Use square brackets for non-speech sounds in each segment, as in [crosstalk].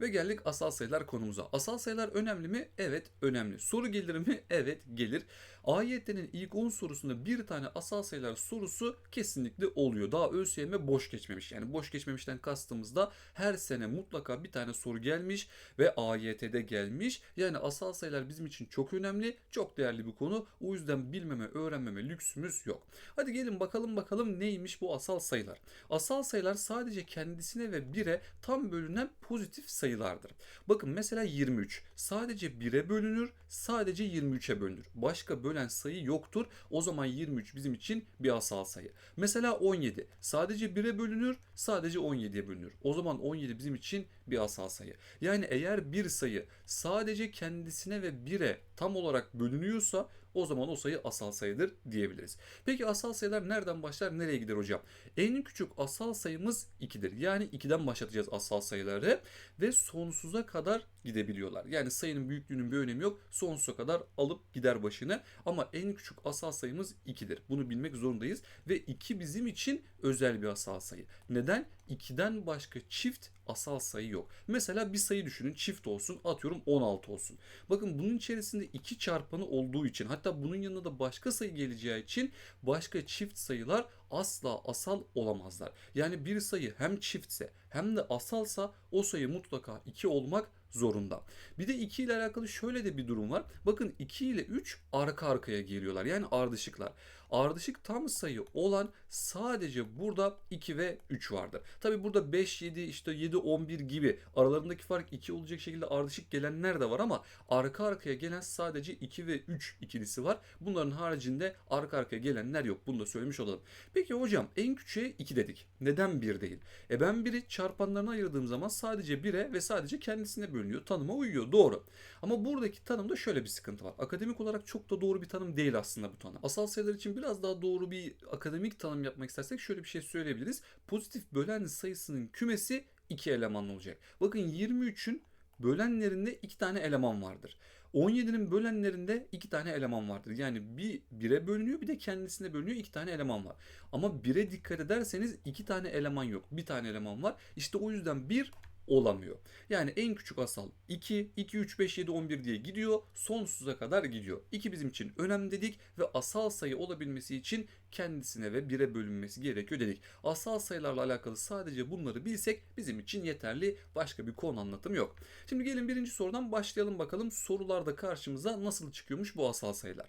Ve geldik asal sayılar konumuza. Asal sayılar önemli mi? Evet önemli. Soru gelir mi? [laughs] Evet gelir. AYT'nin ilk 10 sorusunda bir tane asal sayılar sorusu kesinlikle oluyor. Daha ÖSYM boş geçmemiş. Yani boş geçmemişten kastımızda her sene mutlaka bir tane soru gelmiş ve AYT'de gelmiş. Yani asal sayılar bizim için çok önemli, çok değerli bir konu. O yüzden bilmeme, öğrenmeme lüksümüz yok. Hadi gelin bakalım bakalım neymiş bu asal sayılar. Asal sayılar sadece kendisine ve 1'e tam bölünen pozitif sayılardır. Bakın mesela 23 sadece 1'e bölünür, sadece 23'e bölünür. Başka bölen sayı yoktur. O zaman 23 bizim için bir asal sayı. Mesela 17 sadece 1'e bölünür, sadece 17'ye bölünür. O zaman 17 bizim için bir asal sayı. Yani eğer bir sayı sadece kendisine ve 1'e tam olarak bölünüyorsa o zaman o sayı asal sayıdır diyebiliriz. Peki asal sayılar nereden başlar nereye gider hocam? En küçük asal sayımız 2'dir. Yani 2'den başlatacağız asal sayıları ve sonsuza kadar gidebiliyorlar. Yani sayının büyüklüğünün bir önemi yok. Sonsuza kadar alıp gider başını. Ama en küçük asal sayımız 2'dir. Bunu bilmek zorundayız. Ve 2 bizim için özel bir asal sayı. Neden? 2'den başka çift asal sayı yok. Mesela bir sayı düşünün çift olsun atıyorum 16 olsun. Bakın bunun içerisinde 2 çarpanı olduğu için hatta bunun yanına da başka sayı geleceği için başka çift sayılar asla asal olamazlar. Yani bir sayı hem çiftse hem de asalsa o sayı mutlaka 2 olmak zorunda. Bir de 2 ile alakalı şöyle de bir durum var. Bakın 2 ile 3 arka arkaya geliyorlar. Yani ardışıklar. Ardışık tam sayı olan sadece burada 2 ve 3 vardır. Tabi burada 5, 7, işte 7, 11 gibi aralarındaki fark 2 olacak şekilde ardışık gelenler de var ama arka arkaya gelen sadece 2 ve 3 ikilisi var. Bunların haricinde arka arkaya gelenler yok. Bunu da söylemiş olalım. Peki hocam en küçüğe 2 dedik. Neden 1 değil? E ben 1'i çarpanlarına ayırdığım zaman sadece 1'e ve sadece kendisine bölünüyor. Tanıma uyuyor. Doğru. Ama buradaki tanımda şöyle bir sıkıntı var. Akademik olarak çok da doğru bir tanım değil aslında bu tanım. Asal sayılar için biraz daha doğru bir akademik tanım yapmak istersek şöyle bir şey söyleyebiliriz. Pozitif bölen sayısının kümesi 2 elemanlı olacak. Bakın 23'ün bölenlerinde 2 tane eleman vardır. 17'nin bölenlerinde 2 tane eleman vardır. Yani bir 1'e bölünüyor bir de kendisine bölünüyor 2 tane eleman var. Ama 1'e dikkat ederseniz 2 tane eleman yok. Bir tane eleman var. İşte o yüzden 1 olamıyor. Yani en küçük asal 2, 2, 3, 5, 7, 11 diye gidiyor. Sonsuza kadar gidiyor. 2 bizim için önemli dedik ve asal sayı olabilmesi için kendisine ve 1'e bölünmesi gerekiyor dedik. Asal sayılarla alakalı sadece bunları bilsek bizim için yeterli. Başka bir konu anlatım yok. Şimdi gelin birinci sorudan başlayalım bakalım. Sorularda karşımıza nasıl çıkıyormuş bu asal sayılar.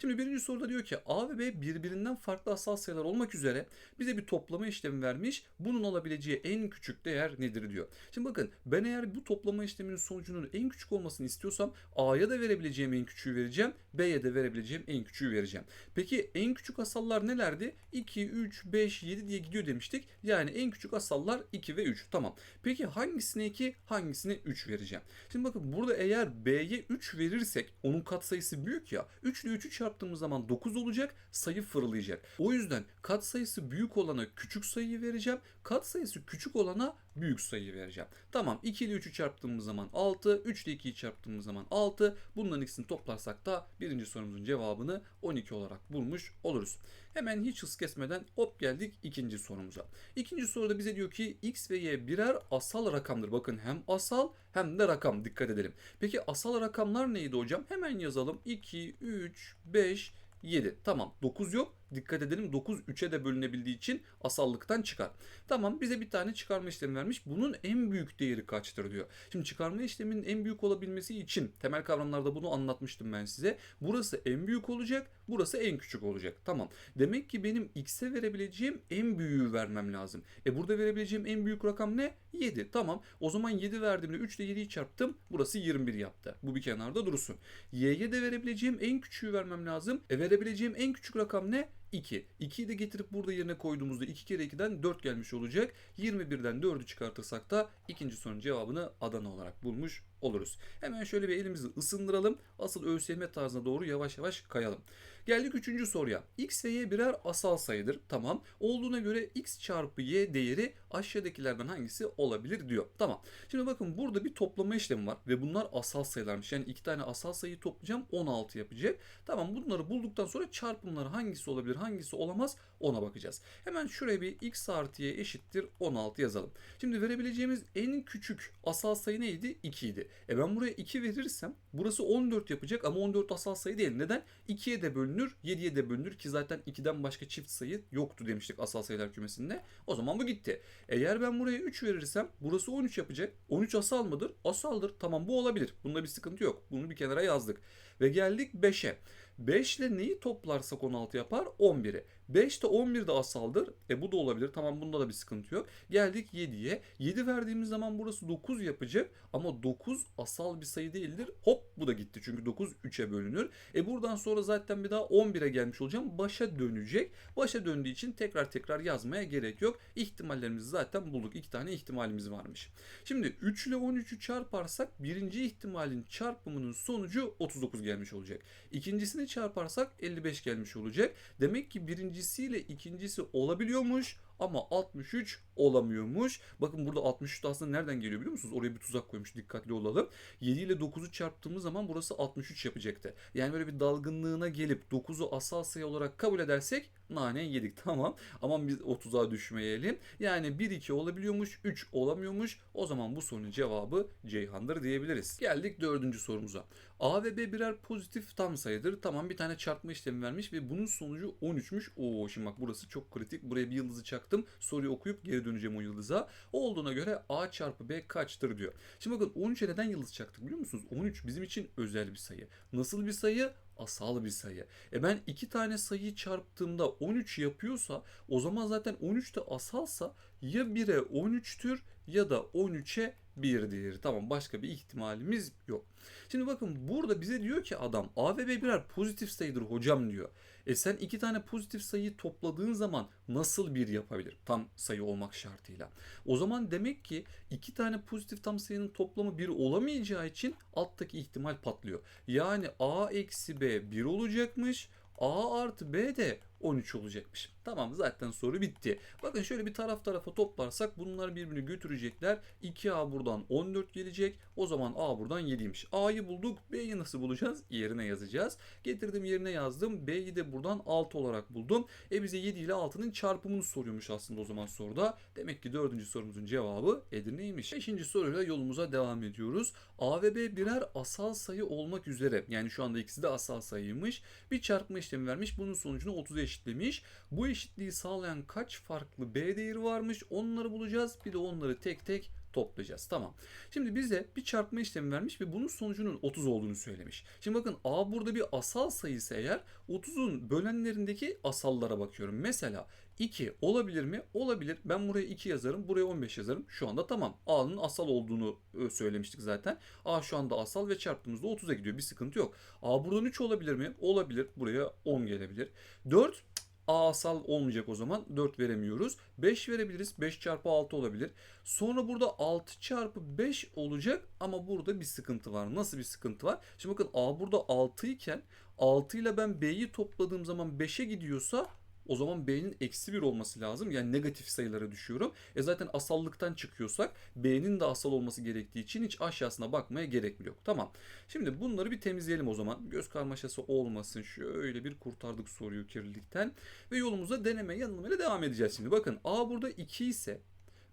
Şimdi birinci soruda diyor ki A ve B birbirinden farklı asal sayılar olmak üzere bize bir toplama işlemi vermiş. Bunun olabileceği en küçük değer nedir diyor. Şimdi bakın ben eğer bu toplama işleminin sonucunun en küçük olmasını istiyorsam A'ya da verebileceğim en küçüğü vereceğim. B'ye de verebileceğim en küçüğü vereceğim. Peki en küçük asallar nelerdi? 2, 3, 5, 7 diye gidiyor demiştik. Yani en küçük asallar 2 ve 3. Tamam. Peki hangisine 2, hangisine 3 vereceğim? Şimdi bakın burada eğer B'ye 3 verirsek onun katsayısı büyük ya. 3 ile 3'ü çarptığımız zaman 9 olacak. Sayı fırlayacak. O yüzden katsayısı büyük olana küçük sayıyı vereceğim. Katsayısı küçük olana büyük sayıyı vereceğim. Tamam 2 ile 3'ü çarptığımız zaman 6, 3 ile 2'yi çarptığımız zaman 6. Bunların ikisini toplarsak da birinci sorumuzun cevabını 12 olarak bulmuş oluruz. Hemen hiç hız kesmeden hop geldik ikinci sorumuza. İkinci soruda bize diyor ki x ve y birer asal rakamdır. Bakın hem asal hem de rakam dikkat edelim. Peki asal rakamlar neydi hocam? Hemen yazalım. 2, 3, 5, 7. Tamam 9 yok. Dikkat edelim 9 3'e de bölünebildiği için asallıktan çıkar. Tamam bize bir tane çıkarma işlemi vermiş. Bunun en büyük değeri kaçtır diyor. Şimdi çıkarma işleminin en büyük olabilmesi için temel kavramlarda bunu anlatmıştım ben size. Burası en büyük olacak. Burası en küçük olacak. Tamam. Demek ki benim x'e verebileceğim en büyüğü vermem lazım. E burada verebileceğim en büyük rakam ne? 7. Tamam. O zaman 7 verdiğimde 3 ile 7'yi çarptım. Burası 21 yaptı. Bu bir kenarda dursun. Y'ye de verebileceğim en küçüğü vermem lazım. E verebileceğim en küçük rakam ne? 2. 2'yi de getirip burada yerine koyduğumuzda 2 kere 2'den 4 gelmiş olacak. 21'den 4'ü çıkartırsak da ikinci sorunun cevabını Adana olarak bulmuş oluruz. Hemen şöyle bir elimizi ısındıralım. Asıl ÖSYM tarzına doğru yavaş yavaş kayalım. Geldik üçüncü soruya. X ve Y birer asal sayıdır. Tamam. Olduğuna göre X çarpı Y değeri aşağıdakilerden hangisi olabilir diyor. Tamam. Şimdi bakın burada bir toplama işlemi var ve bunlar asal sayılarmış. Yani iki tane asal sayıyı toplayacağım 16 yapacak. Tamam bunları bulduktan sonra çarpımları hangisi olabilir hangisi olamaz ona bakacağız. Hemen şuraya bir x artı y eşittir 16 yazalım. Şimdi verebileceğimiz en küçük asal sayı neydi? 2 idi. E ben buraya 2 verirsem burası 14 yapacak ama 14 asal sayı değil. Neden? 2'ye de bölünür 7'ye de bölünür ki zaten 2'den başka çift sayı yoktu demiştik asal sayılar kümesinde. O zaman bu gitti. Eğer ben buraya 3 verirsem burası 13 yapacak. 13 asal mıdır? Asaldır. Tamam bu olabilir. Bunda bir sıkıntı yok. Bunu bir kenara yazdık. Ve geldik 5'e. 5 ile neyi toplarsak 16 yapar? 11'i. 5 de 11 de asaldır. E bu da olabilir. Tamam bunda da bir sıkıntı yok. Geldik 7'ye. 7 verdiğimiz zaman burası 9 yapacak. Ama 9 asal bir sayı değildir. Hop bu da gitti. Çünkü 9 3'e bölünür. E buradan sonra zaten bir daha 11'e gelmiş olacağım. Başa dönecek. Başa döndüğü için tekrar tekrar yazmaya gerek yok. İhtimallerimizi zaten bulduk. İki tane ihtimalimiz varmış. Şimdi 3 ile 13'ü çarparsak birinci ihtimalin çarpımının sonucu 39 gelmiş olacak. İkincisini çarparsak 55 gelmiş olacak. Demek ki birincisiyle ikincisi olabiliyormuş ama 63 olamıyormuş. Bakın burada 63 de aslında nereden geliyor biliyor musunuz? Oraya bir tuzak koymuş dikkatli olalım. 7 ile 9'u çarptığımız zaman burası 63 yapacaktı. Yani böyle bir dalgınlığına gelip 9'u asal sayı olarak kabul edersek nane yedik [laughs] tamam. Ama biz 30'a düşmeyelim. Yani 1 2 olabiliyormuş, 3 olamıyormuş. O zaman bu sorunun cevabı Ceyhan'dır diyebiliriz. Geldik dördüncü sorumuza. A ve B birer pozitif tam sayıdır. Tamam bir tane çarpma işlemi vermiş ve bunun sonucu 13'müş. Oo şimdi bak burası çok kritik. Buraya bir yıldızı çaktım. Soruyu okuyup geri döneceğim o yıldıza. Olduğuna göre A çarpı B kaçtır diyor. Şimdi bakın 13'e neden yıldız çaktık biliyor musunuz? 13 bizim için özel bir sayı. Nasıl bir sayı? asal bir sayı. E ben iki tane sayıyı çarptığımda 13 yapıyorsa o zaman zaten 13 de asalsa ya 1'e 13'tür ya da 13'e 1'dir. Tamam başka bir ihtimalimiz yok. Şimdi bakın burada bize diyor ki adam A ve B birer pozitif sayıdır hocam diyor. E sen iki tane pozitif sayıyı topladığın zaman nasıl bir yapabilir? Tam sayı olmak şartıyla. O zaman demek ki iki tane pozitif tam sayının toplamı bir olamayacağı için alttaki ihtimal patlıyor. Yani A eksi B 1 olacakmış. A artı B de 13 olacakmış. Tamam zaten soru bitti. Bakın şöyle bir taraf tarafa toplarsak bunlar birbirini götürecekler. 2A buradan 14 gelecek. O zaman A buradan 7'ymiş. A'yı bulduk. B'yi nasıl bulacağız? Yerine yazacağız. Getirdim yerine yazdım. B'yi de buradan 6 olarak buldum. E bize 7 ile 6'nın çarpımını soruyormuş aslında o zaman soruda. Demek ki dördüncü sorumuzun cevabı Edirne'ymiş. Beşinci soruyla yolumuza devam ediyoruz. A ve B birer asal sayı olmak üzere. Yani şu anda ikisi de asal sayıymış. Bir çarpma işlemi vermiş. Bunun sonucunu 30'a eşitlemiş. Bu eşitliği sağlayan kaç farklı B değeri varmış onları bulacağız. Bir de onları tek tek toplayacağız. Tamam. Şimdi bize bir çarpma işlemi vermiş ve bunun sonucunun 30 olduğunu söylemiş. Şimdi bakın A burada bir asal sayısı eğer 30'un bölenlerindeki asallara bakıyorum. Mesela 2 olabilir mi? Olabilir. Ben buraya 2 yazarım. Buraya 15 yazarım. Şu anda tamam. A'nın asal olduğunu e, söylemiştik zaten. A şu anda asal ve çarptığımızda 30'a gidiyor. Bir sıkıntı yok. A buradan 3 olabilir mi? Olabilir. Buraya 10 gelebilir. 4 A asal olmayacak o zaman. 4 veremiyoruz. 5 verebiliriz. 5 çarpı 6 olabilir. Sonra burada 6 çarpı 5 olacak ama burada bir sıkıntı var. Nasıl bir sıkıntı var? Şimdi bakın A burada 6 iken 6 ile ben B'yi topladığım zaman 5'e gidiyorsa o zaman B'nin eksi 1 olması lazım. Yani negatif sayılara düşüyorum. E zaten asallıktan çıkıyorsak B'nin de asal olması gerektiği için hiç aşağısına bakmaya gerek yok. Tamam. Şimdi bunları bir temizleyelim o zaman. Göz karmaşası olmasın. Şöyle bir kurtardık soruyu kirlilikten. Ve yolumuza deneme yanılmayla devam edeceğiz şimdi. Bakın A burada 2 ise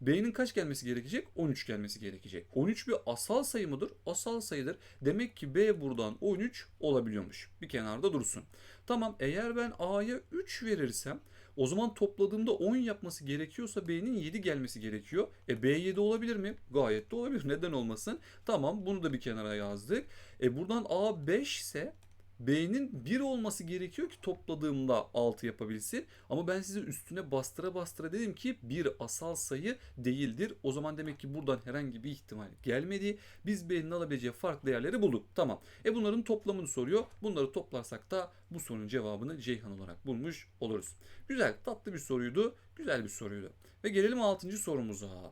B'nin kaç gelmesi gerekecek? 13 gelmesi gerekecek. 13 bir asal sayı mıdır? Asal sayıdır. Demek ki B buradan 13 olabiliyormuş. Bir kenarda dursun. Tamam eğer ben A'ya 3 verirsem o zaman topladığımda 10 yapması gerekiyorsa B'nin 7 gelmesi gerekiyor. E B 7 olabilir mi? Gayet de olabilir. Neden olmasın? Tamam bunu da bir kenara yazdık. E buradan A 5 ise B'nin 1 olması gerekiyor ki topladığımda 6 yapabilsin. Ama ben size üstüne bastıra bastıra dedim ki bir asal sayı değildir. O zaman demek ki buradan herhangi bir ihtimal gelmedi. Biz B'nin alabileceği farklı değerleri bulduk. Tamam. E bunların toplamını soruyor. Bunları toplarsak da bu sorunun cevabını Ceyhan olarak bulmuş oluruz. Güzel, tatlı bir soruydu. Güzel bir soruydu. Ve gelelim 6. sorumuza.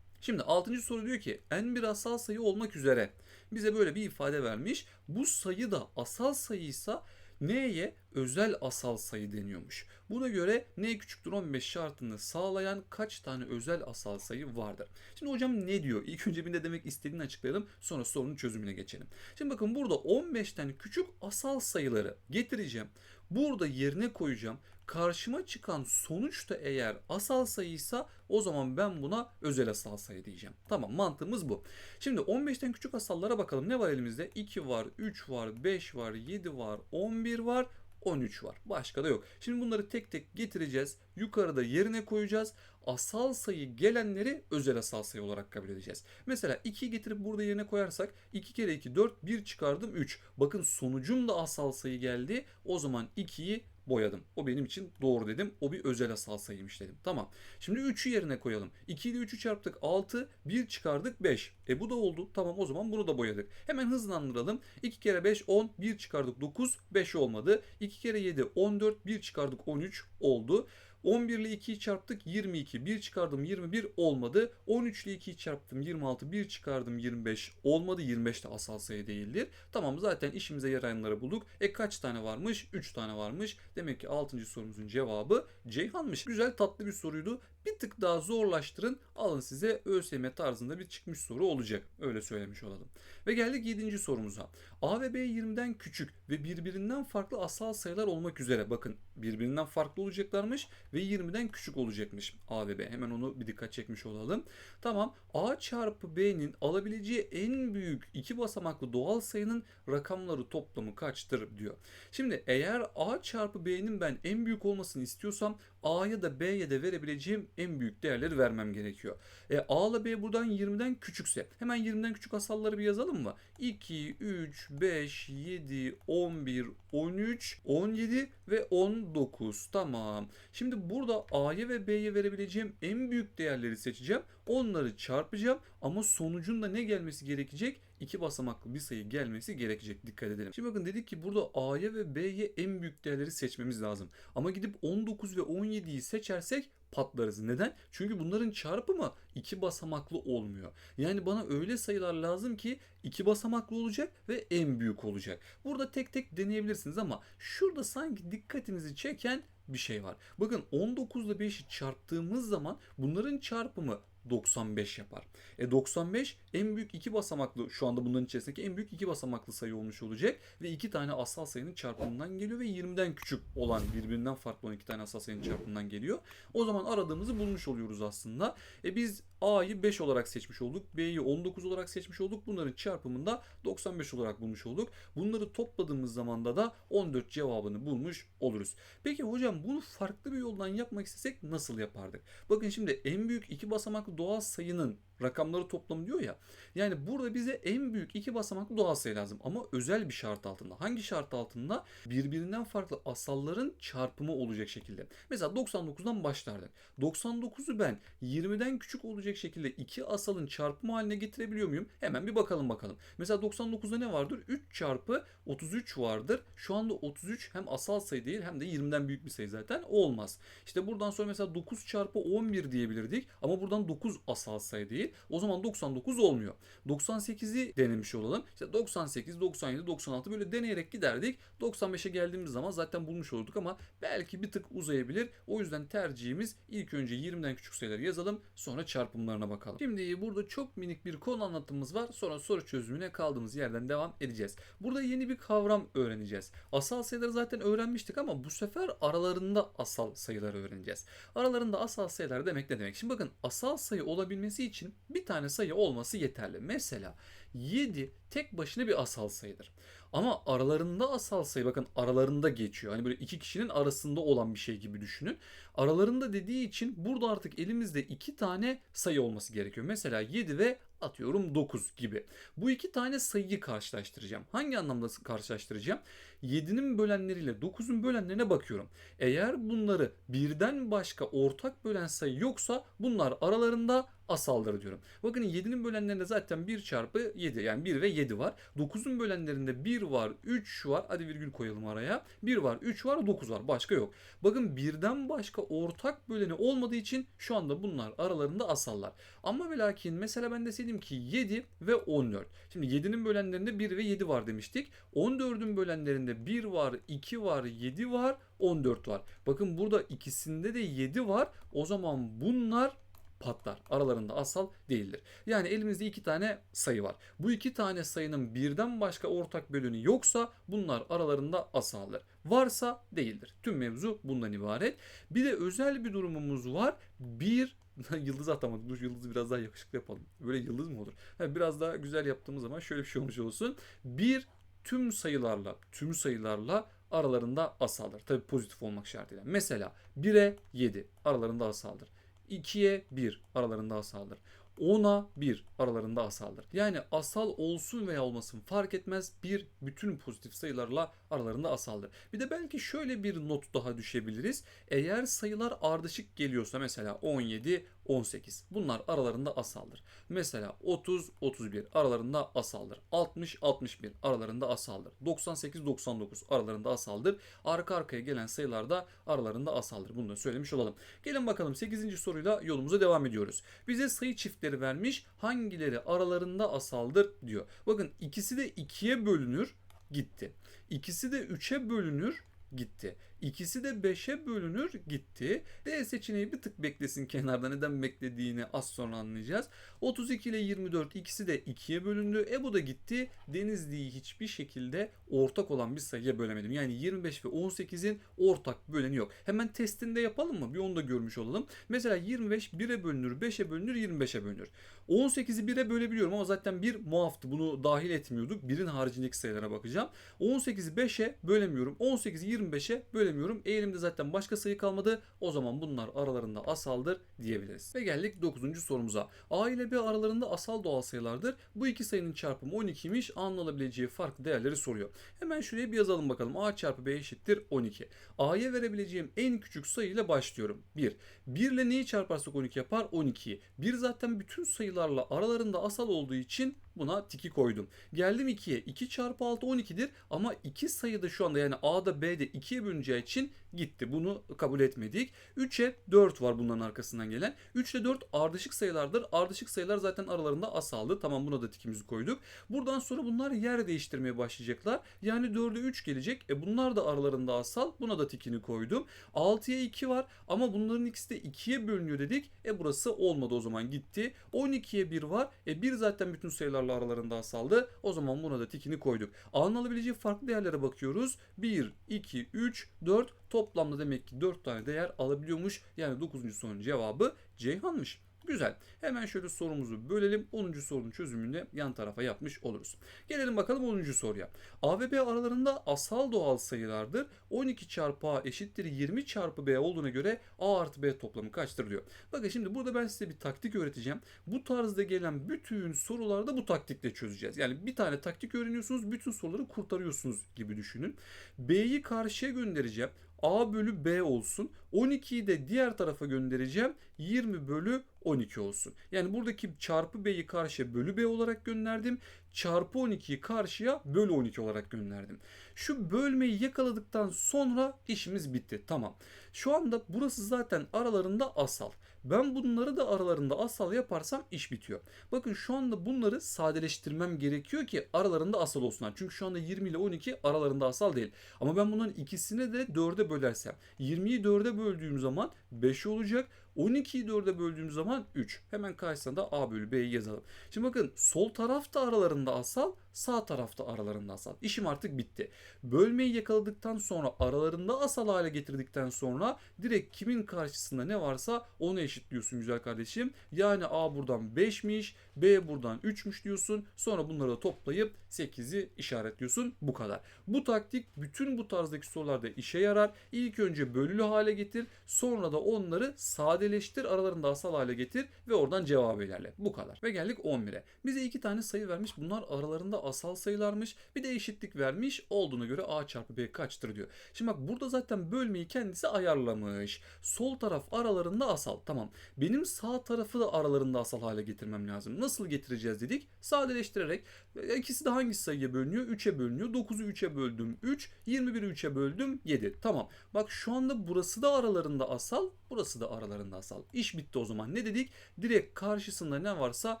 Şimdi 6. soru diyor ki n bir asal sayı olmak üzere bize böyle bir ifade vermiş. Bu sayı da asal sayıysa N'ye özel asal sayı deniyormuş. Buna göre n küçüktür 15 şartını sağlayan kaç tane özel asal sayı vardır? Şimdi hocam ne diyor? İlk önce bir de demek istediğini açıklayalım. Sonra sorunun çözümüne geçelim. Şimdi bakın burada 15 tane küçük asal sayıları getireceğim. Burada yerine koyacağım. Karşıma çıkan sonuç da eğer asal sayıysa o zaman ben buna özel asal sayı diyeceğim. Tamam mantığımız bu. Şimdi 15'ten küçük asallara bakalım. Ne var elimizde? 2 var, 3 var, 5 var, 7 var, 11 var, 13 var. Başka da yok. Şimdi bunları tek tek getireceğiz. Yukarıda yerine koyacağız. Asal sayı gelenleri özel asal sayı olarak kabul edeceğiz. Mesela 2'yi getirip burada yerine koyarsak 2 kere 2 4 1 çıkardım 3. Bakın sonucum da asal sayı geldi. O zaman 2'yi boyadım. O benim için doğru dedim. O bir özel asal sayıymış dedim. Tamam. Şimdi 3'ü yerine koyalım. 2 ile 3'ü çarptık 6. 1 çıkardık 5. E bu da oldu. Tamam o zaman bunu da boyadık. Hemen hızlandıralım. 2 kere 5 10. 1 çıkardık 9. 5 olmadı. 2 kere 7 14. 1 çıkardık 13 oldu. 11 ile 2'yi çarptık 22. 1 çıkardım 21 olmadı. 13 ile 2'yi çarptım 26. 1 çıkardım 25 olmadı. 25 de asal sayı değildir. Tamam zaten işimize yarayanları bulduk. E kaç tane varmış? 3 tane varmış. Demek ki 6. sorumuzun cevabı Ceyhan'mış. Güzel tatlı bir soruydu. Bir tık daha zorlaştırın. Alın size ÖSYM tarzında bir çıkmış soru olacak. Öyle söylemiş olalım. Ve geldik 7. sorumuza. A ve B 20'den küçük ve birbirinden farklı asal sayılar olmak üzere. Bakın birbirinden farklı olacaklarmış ve 20'den küçük olacakmış A ve B. Hemen onu bir dikkat çekmiş olalım. Tamam A çarpı B'nin alabileceği en büyük iki basamaklı doğal sayının rakamları toplamı kaçtır diyor. Şimdi eğer A çarpı B'nin ben en büyük olmasını istiyorsam A'ya da B'ye de verebileceğim en büyük değerleri vermem gerekiyor. E, A ile B buradan 20'den küçükse hemen 20'den küçük asalları bir yazalım mı? 2, 3, 5, 7, 11, 13, 17 ve 19. Tamam. Şimdi burada A'ya ve B'ye verebileceğim en büyük değerleri seçeceğim. Onları çarpacağım ama sonucunda ne gelmesi gerekecek? İki basamaklı bir sayı gelmesi gerekecek. Dikkat edelim. Şimdi bakın dedik ki burada A'ya ve B'ye en büyük değerleri seçmemiz lazım. Ama gidip 19 ve 17'yi seçersek patlarız. Neden? Çünkü bunların çarpımı iki basamaklı olmuyor. Yani bana öyle sayılar lazım ki iki basamaklı olacak ve en büyük olacak. Burada tek tek deneyebilirsiniz ama şurada sanki dikkatinizi çeken bir şey var. Bakın 19 ile 5'i çarptığımız zaman bunların çarpımı 95 yapar. E 95 en büyük iki basamaklı şu anda bunların içerisindeki en büyük iki basamaklı sayı olmuş olacak ve iki tane asal sayının çarpımından geliyor ve 20'den küçük olan birbirinden farklı olan iki tane asal sayının çarpımından geliyor. O zaman aradığımızı bulmuş oluyoruz aslında. E biz A'yı 5 olarak seçmiş olduk. B'yi 19 olarak seçmiş olduk. Bunların çarpımında 95 olarak bulmuş olduk. Bunları topladığımız zaman da 14 cevabını bulmuş oluruz. Peki hocam bunu farklı bir yoldan yapmak istesek nasıl yapardık? Bakın şimdi en büyük iki basamaklı doğal sayının rakamları toplamı diyor ya. Yani burada bize en büyük iki basamaklı doğal sayı lazım ama özel bir şart altında. Hangi şart altında? Birbirinden farklı asalların çarpımı olacak şekilde. Mesela 99'dan başlardık. 99'u ben 20'den küçük olacak şekilde iki asalın çarpımı haline getirebiliyor muyum? Hemen bir bakalım bakalım. Mesela 99'da ne vardır? 3 çarpı 33 vardır. Şu anda 33 hem asal sayı değil hem de 20'den büyük bir sayı zaten olmaz. İşte buradan sonra mesela 9 çarpı 11 diyebilirdik ama buradan 9 asal sayı değil. O zaman 99 olmuyor. 98'i denemiş olalım. İşte 98, 97, 96 böyle deneyerek giderdik. 95'e geldiğimiz zaman zaten bulmuş olduk ama belki bir tık uzayabilir. O yüzden tercihimiz ilk önce 20'den küçük sayıları yazalım sonra çarpımlarına bakalım. Şimdi burada çok minik bir konu anlatımımız var. Sonra soru çözümüne kaldığımız yerden devam edeceğiz. Burada yeni bir kavram öğreneceğiz. Asal sayıları zaten öğrenmiştik ama bu sefer aralarında asal sayıları öğreneceğiz. Aralarında asal sayılar demek ne demek? Şimdi bakın asal sayı olabilmesi için bir tane sayı olması yeterli. Mesela 7 tek başına bir asal sayıdır. Ama aralarında asal sayı bakın aralarında geçiyor. Hani böyle iki kişinin arasında olan bir şey gibi düşünün. Aralarında dediği için burada artık elimizde iki tane sayı olması gerekiyor. Mesela 7 ve atıyorum 9 gibi. Bu iki tane sayıyı karşılaştıracağım. Hangi anlamda karşılaştıracağım? 7'nin bölenleriyle 9'un bölenlerine bakıyorum. Eğer bunları birden başka ortak bölen sayı yoksa bunlar aralarında asaldır diyorum. Bakın 7'nin bölenlerinde zaten 1 çarpı 7 yani 1 ve 7 var. 9'un bölenlerinde 1 var, 3 var. Hadi virgül koyalım araya. 1 var, 3 var, 9 var. Başka yok. Bakın birden başka ortak böleni olmadığı için şu anda bunlar aralarında asallar. Ama ve lakin mesela ben deseydim ki 7 ve 14. Şimdi 7'nin bölenlerinde 1 ve 7 var demiştik. 14'ün bölenlerinde 1 var, 2 var, 7 var, 14 var. Bakın burada ikisinde de 7 var. O zaman bunlar patlar. Aralarında asal değildir. Yani elimizde iki tane sayı var. Bu iki tane sayının birden başka ortak bölünü yoksa bunlar aralarında asaldır. Varsa değildir. Tüm mevzu bundan ibaret. Bir de özel bir durumumuz var. Bir [laughs] yıldız atamadık. Dur yıldızı biraz daha yakışıklı yapalım. Böyle yıldız mı olur? Biraz daha güzel yaptığımız zaman şöyle bir şey olmuş olsun. Bir tüm sayılarla, tüm sayılarla aralarında asaldır. Tabi pozitif olmak şartıyla. Mesela 1'e 7 aralarında asaldır. 2'ye 1 aralarında asaldır. 10'a 1 aralarında asaldır. Yani asal olsun veya olmasın fark etmez bir bütün pozitif sayılarla aralarında asaldır. Bir de belki şöyle bir not daha düşebiliriz. Eğer sayılar ardışık geliyorsa mesela 17, 18 bunlar aralarında asaldır. Mesela 30, 31 aralarında asaldır. 60, 61 aralarında asaldır. 98, 99 aralarında asaldır. Arka arkaya gelen sayılar da aralarında asaldır. Bunu da söylemiş olalım. Gelin bakalım 8. soruyla yolumuza devam ediyoruz. Bize sayı çiftleri vermiş. Hangileri aralarında asaldır diyor. Bakın ikisi de 2'ye bölünür gitti. İkisi de 3'e bölünür gitti. İkisi de 5'e bölünür gitti. D seçeneği bir tık beklesin kenarda neden beklediğini az sonra anlayacağız. 32 ile 24 ikisi de 2'ye bölündü. E bu da gitti. Denizli'yi hiçbir şekilde ortak olan bir sayıya bölemedim. Yani 25 ve 18'in ortak böleni yok. Hemen testinde yapalım mı? Bir onu da görmüş olalım. Mesela 25 1'e bölünür, 5'e bölünür, 25'e bölünür. 18'i 1'e bölebiliyorum ama zaten bir muaftı. Bunu dahil etmiyorduk. Birin haricindeki sayılara bakacağım. 18'i 5'e bölemiyorum. 18'i 25'e bölemiyorum. E elimde zaten başka sayı kalmadı. O zaman bunlar aralarında asaldır diyebiliriz. Ve geldik 9. sorumuza. A ile B aralarında asal doğal sayılardır. Bu iki sayının çarpımı 12'ymiş. A'nın alabileceği farklı değerleri soruyor. Hemen şuraya bir yazalım bakalım. A çarpı B eşittir 12. A'ya verebileceğim en küçük sayı ile başlıyorum. 1. 1 ile neyi çarparsak 12 yapar? 12'yi. 1 zaten bütün sayılarla aralarında asal olduğu için buna tiki koydum. Geldim 2'ye. 2 çarpı 6 12'dir ama iki sayı da şu anda yani A'da B'de 2'ye bölüneceği için gitti. Bunu kabul etmedik. 3'e 4 var bunların arkasından gelen. 3 ile 4 ardışık sayılardır. Ardışık sayılar zaten aralarında asaldı. Tamam buna da tikimizi koyduk. Buradan sonra bunlar yer değiştirmeye başlayacaklar. Yani 4'e 3 gelecek. E bunlar da aralarında asal. Buna da tikini koydum. 6'ya 2 var ama bunların ikisi de 2'ye bölünüyor dedik. E burası olmadı o zaman gitti. 12'ye 1 var. E 1 zaten bütün sayılarla aralarında asaldı. O zaman buna da tikini koyduk. A'nın alabileceği farklı değerlere bakıyoruz. 1, 2, 3, 4 toplamda demek ki 4 tane değer alabiliyormuş. Yani 9. sorunun cevabı Ceyhan'mış. Güzel. Hemen şöyle sorumuzu bölelim. 10. sorunun çözümünde yan tarafa yapmış oluruz. Gelelim bakalım 10. soruya. A ve B aralarında asal doğal sayılardır. 12 çarpı A eşittir 20 çarpı B olduğuna göre A artı B toplamı kaçtır diyor. Bakın şimdi burada ben size bir taktik öğreteceğim. Bu tarzda gelen bütün sorularda bu taktikle çözeceğiz. Yani bir tane taktik öğreniyorsunuz, bütün soruları kurtarıyorsunuz gibi düşünün. B'yi karşıya göndereceğim. A bölü B olsun. 12'yi de diğer tarafa göndereceğim. 20 bölü 12 olsun. Yani buradaki çarpı B'yi karşıya bölü B olarak gönderdim. Çarpı 12'yi karşıya bölü 12 olarak gönderdim. Şu bölmeyi yakaladıktan sonra işimiz bitti. Tamam. Şu anda burası zaten aralarında asal. Ben bunları da aralarında asal yaparsam iş bitiyor. Bakın şu anda bunları sadeleştirmem gerekiyor ki aralarında asal olsunlar. Çünkü şu anda 20 ile 12 aralarında asal değil. Ama ben bunların ikisini de 4'e bölersem 20'yi 4'e böldüğüm zaman 5 olacak. 12'yi 4'e böldüğüm zaman 3. Hemen karşısına da A bölü B'yi yazalım. Şimdi bakın sol taraf da aralarında asal, sağ tarafta aralarında asal. İşim artık bitti. Bölmeyi yakaladıktan sonra aralarında asal hale getirdikten sonra direkt kimin karşısında ne varsa onu eşitliyorsun güzel kardeşim. Yani A buradan 5'miş, B buradan 3'müş diyorsun. Sonra bunları da toplayıp 8'i işaretliyorsun. Bu kadar. Bu taktik bütün bu tarzdaki sorularda işe yarar. İlk önce bölülü hale getir. Sonra da onları sade sadeleştir, aralarında asal hale getir ve oradan cevabı ilerle. Bu kadar. Ve geldik 11'e. Bize iki tane sayı vermiş. Bunlar aralarında asal sayılarmış. Bir de eşitlik vermiş. Olduğuna göre a çarpı b kaçtır diyor. Şimdi bak burada zaten bölmeyi kendisi ayarlamış. Sol taraf aralarında asal. Tamam. Benim sağ tarafı da aralarında asal hale getirmem lazım. Nasıl getireceğiz dedik? Sadeleştirerek. E, İkisi de hangi sayıya bölünüyor? 3'e bölünüyor. 9'u 3'e böldüm 3. 21'i 3'e böldüm 7. Tamam. Bak şu anda burası da aralarında asal. Burası da aralarında asal. İş bitti o zaman. Ne dedik? Direkt karşısında ne varsa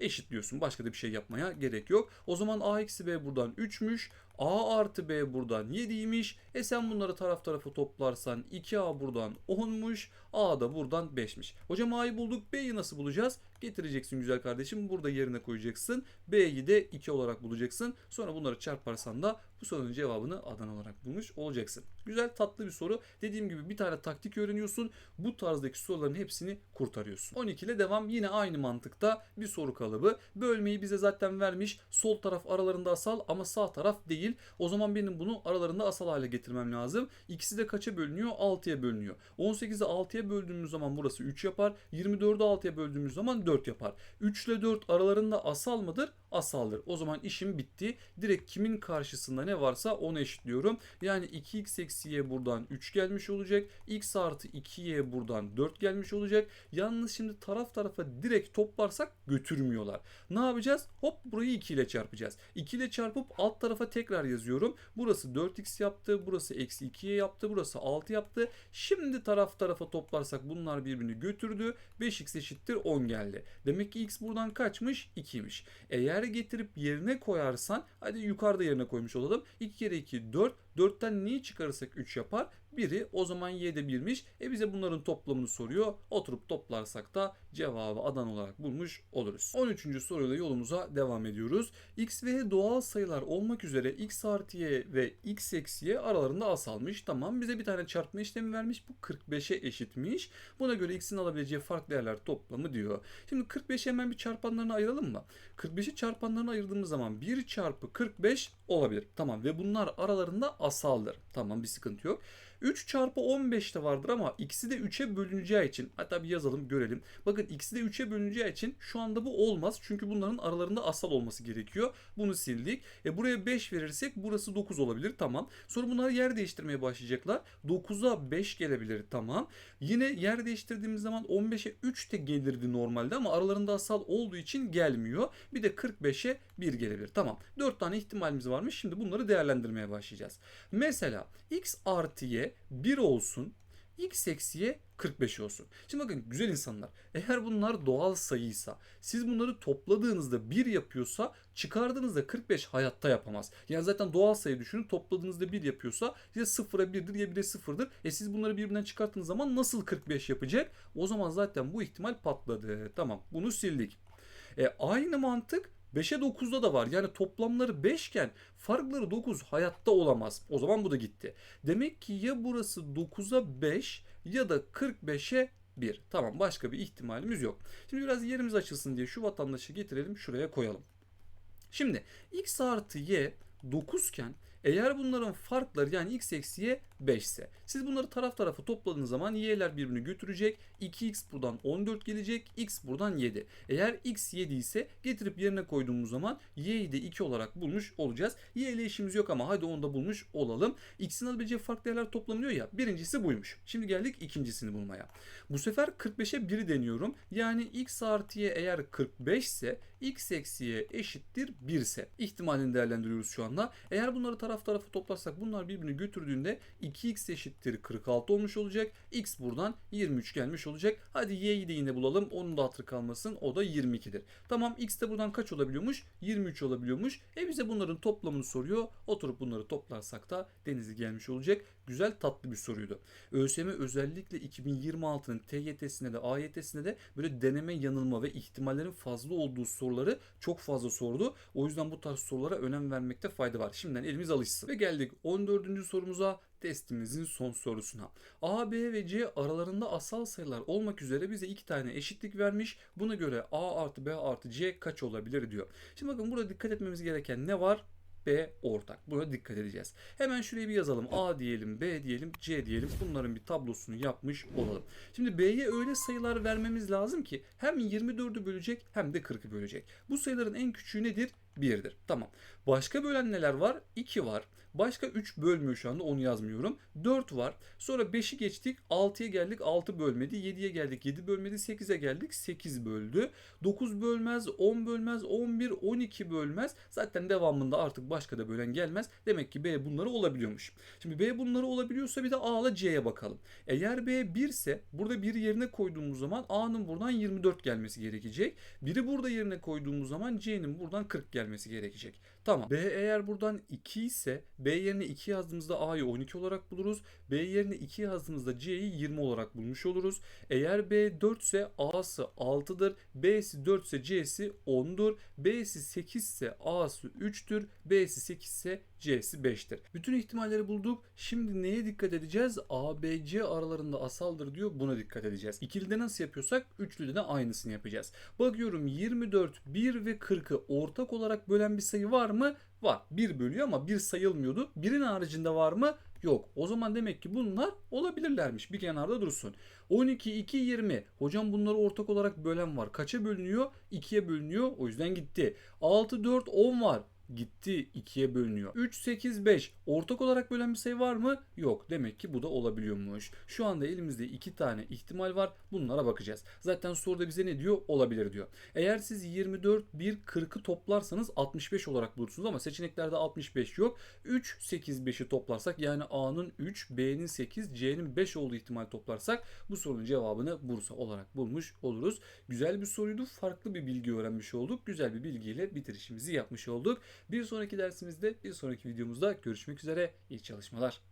eşitliyorsun. Başka da bir şey yapmaya gerek yok. O zaman a eksi b buradan 3'müş. A artı B buradan 7'ymiş. E sen bunları taraf tarafa toplarsan 2A buradan 10'muş. A da buradan 5'miş. Hocam A'yı bulduk. B'yi nasıl bulacağız? Getireceksin güzel kardeşim. Burada yerine koyacaksın. B'yi de 2 olarak bulacaksın. Sonra bunları çarparsan da bu sorunun cevabını Adana olarak bulmuş olacaksın. Güzel tatlı bir soru. Dediğim gibi bir tane taktik öğreniyorsun. Bu tarzdaki soruların hepsini kurtarıyorsun. 12 ile devam yine aynı mantıkta bir soru kalıbı. Bölmeyi bize zaten vermiş. Sol taraf aralarında asal ama sağ taraf değil. O zaman benim bunu aralarında asal hale getirmem lazım. İkisi de kaça bölünüyor? 6'ya bölünüyor. 18'i 6'ya böldüğümüz zaman burası 3 yapar. 24'ü 6'ya böldüğümüz zaman 4 yapar. 3 ile 4 aralarında asal mıdır? Asaldır. O zaman işim bitti. Direkt kimin karşısında ne varsa onu eşitliyorum. Yani 2x eksi y buradan 3 gelmiş olacak. x artı 2y buradan 4 gelmiş olacak. Yalnız şimdi taraf tarafa direkt toplarsak götürmüyorlar. Ne yapacağız? Hop burayı 2 ile çarpacağız. 2 ile çarpıp alt tarafa tekrar yazıyorum. Burası 4x yaptı. Burası eksi 2y yaptı. Burası 6 yaptı. Şimdi taraf tarafa toplarsak bunlar birbirini götürdü. 5x eşittir 10 geldi. Demek ki x buradan kaçmış? 2'ymiş. Eğer getirip yerine koyarsan hadi yukarıda yerine koymuş olalım. 2 kere 2 4. 4'ten neyi çıkarırsak 3 yapar? Biri o zaman y de 1'miş. E bize bunların toplamını soruyor. Oturup toplarsak da cevabı adan olarak bulmuş oluruz. 13. soruyla yolumuza devam ediyoruz. x ve y doğal sayılar olmak üzere x artı y ve x eksi y aralarında asalmış. Tamam bize bir tane çarpma işlemi vermiş. Bu 45'e eşitmiş. Buna göre x'in alabileceği farklı değerler toplamı diyor. Şimdi 45'i hemen bir çarpanlarına ayıralım mı? 45'i çarpanlarına ayırdığımız zaman 1 çarpı 45 olabilir. Tamam ve bunlar aralarında asaldır. Tamam bir sıkıntı yok. 3 çarpı 15 de vardır ama ikisi de 3'e bölüneceği için hatta bir yazalım görelim. Bakın ikisi de 3'e bölüneceği için şu anda bu olmaz. Çünkü bunların aralarında asal olması gerekiyor. Bunu sildik. E buraya 5 verirsek burası 9 olabilir. Tamam. Sonra bunlar yer değiştirmeye başlayacaklar. 9'a 5 gelebilir. Tamam. Yine yer değiştirdiğimiz zaman 15'e 3 de gelirdi normalde ama aralarında asal olduğu için gelmiyor. Bir de 45'e 1 gelebilir. Tamam. 4 tane ihtimalimiz varmış. Şimdi bunları değerlendirmeye başlayacağız. Mesela x artı y 1 olsun. x eksi y 45 olsun. Şimdi bakın güzel insanlar eğer bunlar doğal sayıysa siz bunları topladığınızda 1 yapıyorsa çıkardığınızda 45 hayatta yapamaz. Yani zaten doğal sayı düşünün topladığınızda 1 yapıyorsa ya 0'a 1'dir ya 1'e 0'dır. E siz bunları birbirinden çıkarttığınız zaman nasıl 45 yapacak? O zaman zaten bu ihtimal patladı. Tamam bunu sildik. E, aynı mantık 5'e 9'da da var. Yani toplamları 5 iken farkları 9 hayatta olamaz. O zaman bu da gitti. Demek ki ya burası 9'a 5 ya da 45'e 1. Tamam başka bir ihtimalimiz yok. Şimdi biraz yerimiz açılsın diye şu vatandaşı getirelim şuraya koyalım. Şimdi x artı y 9 iken eğer bunların farkları yani x eksi y 5 ise siz bunları taraf tarafa topladığınız zaman y'ler birbirini götürecek. 2x buradan 14 gelecek. x buradan 7. Eğer x 7 ise getirip yerine koyduğumuz zaman y'yi de 2 olarak bulmuş olacağız. y ile işimiz yok ama hadi onu da bulmuş olalım. x'in alabileceği farklı değerler toplanıyor ya. Birincisi buymuş. Şimdi geldik ikincisini bulmaya. Bu sefer 45'e 1'i deniyorum. Yani x artı y eğer 45 ise x eksi y eşittir 1 ise ihtimalini değerlendiriyoruz şu anda. Eğer bunları taraf tarafa toplarsak bunlar birbirini götürdüğünde 2x eşittir 46 olmuş olacak. x buradan 23 gelmiş olacak. Hadi y'yi de yine bulalım. Onun da hatırı kalmasın. O da 22'dir. Tamam x de buradan kaç olabiliyormuş? 23 olabiliyormuş. E bize bunların toplamını soruyor. Oturup bunları toplarsak da denizi gelmiş olacak. Güzel tatlı bir soruydu. ÖSYM özellikle 2026'nın TYT'sine de AYT'sine de böyle deneme yanılma ve ihtimallerin fazla olduğu soruları çok fazla sordu. O yüzden bu tarz sorulara önem vermekte fayda var. Şimdiden elimiz alışsın. Ve geldik 14. sorumuza testimizin son sorusuna. A, B ve C aralarında asal sayılar olmak üzere bize iki tane eşitlik vermiş. Buna göre A artı B artı C kaç olabilir diyor. Şimdi bakın burada dikkat etmemiz gereken ne var? B ortak. Buna dikkat edeceğiz. Hemen şuraya bir yazalım. A diyelim, B diyelim, C diyelim. Bunların bir tablosunu yapmış olalım. Şimdi B'ye öyle sayılar vermemiz lazım ki hem 24'ü bölecek hem de 40'ı bölecek. Bu sayıların en küçüğü nedir? 1'dir. Tamam. Başka bölen neler var? 2 var. Başka 3 bölmüyor şu anda onu yazmıyorum. 4 var. Sonra 5'i geçtik. 6'ya geldik. 6 bölmedi. 7'ye geldik. 7 bölmedi. 8'e geldik. 8 böldü. 9 bölmez. 10 bölmez. 11, 12 bölmez. Zaten devamında artık başka da bölen gelmez. Demek ki B bunları olabiliyormuş. Şimdi B bunları olabiliyorsa bir de A ile C'ye bakalım. Eğer B 1 ise burada 1 yerine koyduğumuz zaman A'nın buradan 24 gelmesi gerekecek. Biri burada yerine koyduğumuz zaman C'nin buradan 40 gelmesi gerekecek. Tamam. B eğer buradan 2 ise B yerine 2 yazdığımızda A'yı 12 olarak buluruz. B yerine 2 yazdığımızda C'yi 20 olarak bulmuş oluruz. Eğer B 4 ise A'sı 6'dır. B'si 4 ise C'si 10'dur. B'si 8 ise A'sı 3'tür. B'si 8 ise C'si 5'tir. Bütün ihtimalleri bulduk. Şimdi neye dikkat edeceğiz? A, B, C aralarında asaldır diyor. Buna dikkat edeceğiz. İkilide nasıl yapıyorsak üçlüde de aynısını yapacağız. Bakıyorum 24, 1 ve 40'ı ortak olarak bölen bir sayı var? Var. 1 bölüyor ama 1 sayılmıyordu. 1'in haricinde var mı? Yok. O zaman demek ki bunlar olabilirlermiş. Bir kenarda dursun. 12, 2, 20. Hocam bunları ortak olarak bölen var. Kaça bölünüyor? 2'ye bölünüyor. O yüzden gitti. 6, 4, 10 var gitti 2'ye bölünüyor. 3, 8, 5 ortak olarak bölen bir sayı var mı? Yok. Demek ki bu da olabiliyormuş. Şu anda elimizde iki tane ihtimal var. Bunlara bakacağız. Zaten soruda bize ne diyor? Olabilir diyor. Eğer siz 24, 1, 40'ı toplarsanız 65 olarak bulursunuz ama seçeneklerde 65 yok. 3, 8, 5'i toplarsak yani A'nın 3, B'nin 8, C'nin 5 olduğu ihtimal toplarsak bu sorunun cevabını Bursa olarak bulmuş oluruz. Güzel bir soruydu. Farklı bir bilgi öğrenmiş olduk. Güzel bir bilgiyle bitirişimizi yapmış olduk. Bir sonraki dersimizde, bir sonraki videomuzda görüşmek üzere. İyi çalışmalar.